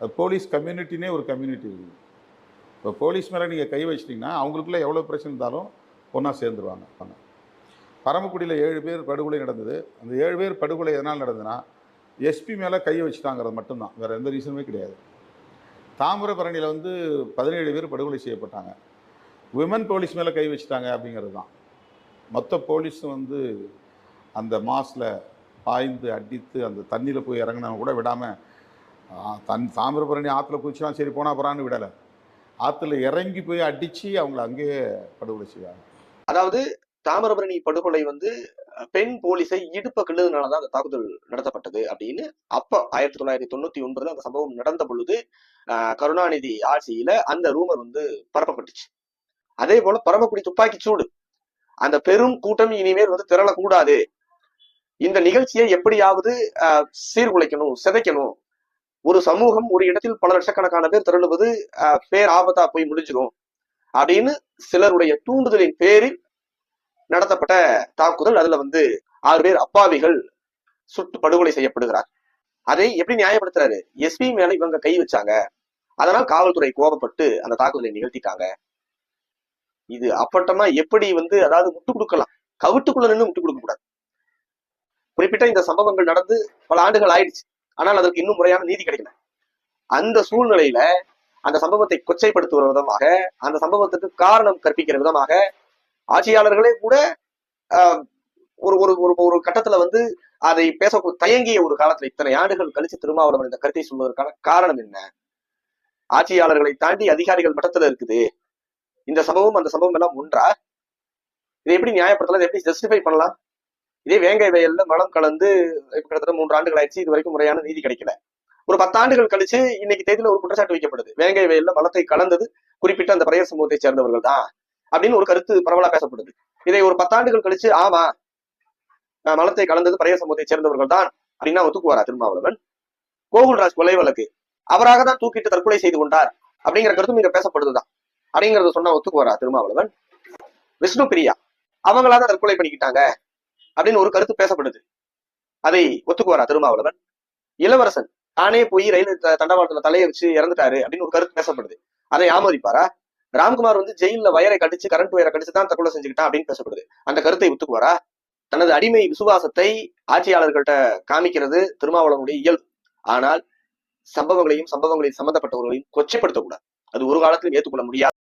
அது போலீஸ் கம்யூனிட்டினே ஒரு கம்யூனிட்டி இருக்குது இப்போ போலீஸ் மேலே நீங்கள் கை வச்சிட்டிங்கன்னா அவங்களுக்குள்ள எவ்வளோ பிரச்சனை இருந்தாலும் ஒன்றா சேர்ந்துருவாங்க வாங்க பரமக்குடியில் ஏழு பேர் படுகொலை நடந்தது. அந்த ஏழு பேர் படுகொலை எதனால் நடந்ததுன்னா எஸ்பி மேலே கை வச்சுட்டாங்கிறது மட்டும்தான். வேறு எந்த ரீசனுமே கிடையாது. தாமிரபரணியில் வந்து பதினேழு பேர் படுகொலை செய்யப்பட்டாங்க. விமன் போலீஸ் மேலே கை வச்சுட்டாங்க அப்படிங்கிறது தான். மொத்த போலீஸும் வந்து அந்த மாஸில் பாய்ந்து அடித்து அந்த தண்ணியில் போய் இறங்கினவங்க கூட விடாமல் தன் தாமிரபரணி ஆற்றுல குதிச்சுலாம் சரி போனால் போகிறான்னு விடலை. ஆற்றுல இறங்கி போய் அடித்து அவங்கள அங்கேயே படுகொலை செய்வாங்க. அதாவது தாமிரபரணி படுகொலை வந்து பெண் போலீஸை இடுப்ப கிள்ளதுனாலதான் அந்த தாக்குதல் நடத்தப்பட்டது அப்படின்னு அப்ப ஆயிரத்தி தொள்ளாயிரத்தி தொண்ணூத்தி ஒன்பதுல அந்த சம்பவம் நடந்த பொழுது கருணாநிதி ஆட்சியில அந்த ரூமர் வந்து பரப்பப்பட்டுச்சு. அதே போல பரமக்குடி துப்பாக்கி சூடு. அந்த பெரும் கூட்டம் இனிமேல் வந்து திரளக்கூடாது. இந்த நிகழ்ச்சியை எப்படியாவது சீர்குலைக்கணும் சிதைக்கணும் ஒரு சமூகம் ஒரு இடத்தில் பல லட்சக்கணக்கான பேர் திரளுவது பேர் ஆபத்தா போய் முடிஞ்சிடும் அப்படின்னு சிலருடைய தூண்டுதலின் பேரில் நடத்தப்பட்ட தாக்குதல். அதுல வந்து ஆறு பேர் அப்பாவிகள் சுட்டு படுகொலை செய்யப்படுகிறார். அதை எப்படி நியாயப்படுத்துறாரு? எஸ்பி மேல இவங்க கை வச்சாங்க. அதனால் காவல்துறை கோபப்பட்டு அந்த தாக்குதலை நிகழ்த்திட்டாங்க. இது அப்பட்டமா எப்படி வந்து அதாவது முட்டு கொடுக்கலாம்? கவிட்டுக்குள்ள நின்று முட்டு கொடுக்க கூடாது. குறிப்பிட்ட இந்த சம்பவங்கள் நடந்து பல ஆண்டுகள் ஆயிடுச்சு. ஆனால் அதற்கு இன்னும் முறையான நீதி கிடைக்கல. அந்த சூழ்நிலையில அந்த சம்பவத்தை கொச்சைப்படுத்துகிற விதமாக அந்த சம்பவத்துக்கு காரணம் கற்பிக்கிற விதமாக ஆட்சியாளர்களே கூட ஆஹ், ஒரு ஒரு ஒரு ஒரு கட்டத்துல வந்து அதை பேச தயங்கிய ஒரு காலத்துல இத்தனை ஆண்டுகள் கழிச்சு திருமாவளவன் இந்த கருத்தை சொல்வதற்கான காரணம் என்ன? ஆட்சியாளர்களை தாண்டி அதிகாரிகள் மட்டத்துல இருக்குது. இந்த சம்பவம் அந்த சம்பவம் எல்லாம் ஒன்றா? இதை எப்படி நியாயப்படுத்தலாம்? இதை எப்படி ஜஸ்டிஃபை பண்ணலாம்? இதே வேங்கை வயல்ல மலம் கலந்து கிட்டத்தட்ட மூன்று ஆண்டுகள் ஆயிடுச்சு இது வரைக்கும் முறையான நீதி கிடைக்கல. ஒரு பத்தாண்டுகள் கழிச்சு இன்னைக்கு தேதியில ஒரு குற்றச்சாட்டு வைக்கப்படுது. வேங்கை வயல்ல மலத்தை கலந்தது குறிப்பிட்ட அந்த பிரயர் சமூகத்தை சேர்ந்தவர்கள் தான் அப்படின்னு ஒரு கருத்து பரவலா பேசப்படுது. இதை ஒரு பத்தாண்டுகள் கழிச்சு ஆமா மலத்தை கலந்தது பிரயர் சமூகத்தை சேர்ந்தவர்கள் தான் அப்படின்னா ஒத்துக்குவாரா திருமாவளவன்? கோகுல்ராஜ் கொலை வழக்கு. அவராக தான் தூக்கிட்டு தற்கொலை செய்து கொண்டார் அப்படிங்கிற கருத்தும் இங்க பேசப்படுதுதான். அப்படிங்கறத சொன்னா ஒத்துக்குவாரா திருமாவளவன்? விஷ்ணு பிரியா. அவங்களா தான் தற்கொலை பண்ணிக்கிட்டாங்க. அப்படின்னு ஒரு கருத்து பேசப்படுது. அதை ஒத்துக்குவாரா திருமாவளவன்? இளவரசன் தானே போய் ரயில் தண்டவாளத்துல தலையை வச்சு இறந்துட்டாரு அப்படின்னு ஒரு கருத்து பேசப்படுது. அதை ஆமோதிப்பாரா? ராம்குமார் வந்து ஜெயில்ல வயரை கடிச்சு கரண்ட் வயரை கடிச்சு தான் தற்கொலை செஞ்சுக்கிட்டான் அப்படின்னு பேசப்படுது. அந்த கருத்தை ஒத்துக்குவாரா? தனது அடிமை விசுவாசத்தை ஆட்சியாளர்கள்ட்ட காமிக்கிறது திருமாவளவனுடைய இயல்பு. ஆனால் சம்பவங்களையும் சம்பவங்களில் சம்பந்தப்பட்டவர்களையும் கொச்சைப்படுத்தக்கூடாது. அது ஒரு காலத்திலும் ஏற்றுக்கொள்ள முடியாது.